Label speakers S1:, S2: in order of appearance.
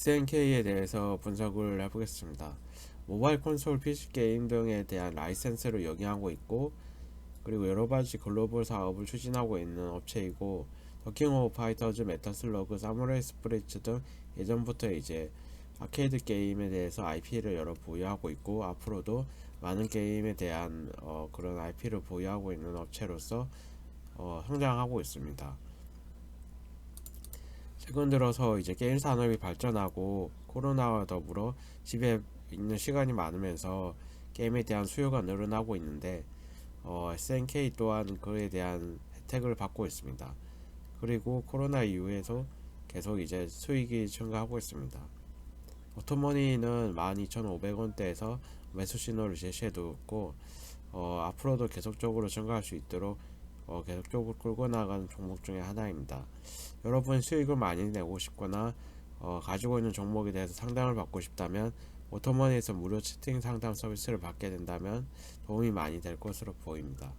S1: SNK에 대해서 분석을 해보겠습니다. 모바일 콘솔 PC 게임 등에 대한 라이센스를 영위하고 있고 그리고 여러 가지 글로벌 사업을 추진하고 있는 업체이고 더킹 오브 파이터즈, 메타슬러그, 사무라이 스프리츠 등 예전부터 이제 아케이드 게임에 대해서 IP를 여러 보유하고 있고 앞으로도 많은 게임에 대한 어, 그런 IP를 보유하고 있는 업체로서 어, 성장하고 있습니다. 최근 들어서 이제 게임 산업이 발전하고 코로나와 더불어 집에 있는 시간이 많으면서 게임에 대한 수요가 늘어나고 있는데 어, SNK 또한 그에 대한 혜택을 받고 있습니다. 그리고 코로나 이후에도 계속 이제 수익이 증가하고 있습니다. 오토머니는 12,500원대에서 매수 신호를 제시해두었고 어, 앞으로도 계속적으로 증가할 수 있도록 어, 계속적으로 끌고 나가는 종목 중에 하나입니다. 여러분 수익을 많이 내고 싶거나 어, 가지고 있는 종목에 대해서 상담을 받고 싶다면 오토머니에서 무료 채팅 상담 서비스를 받게 된다면 도움이 많이 될 것으로 보입니다.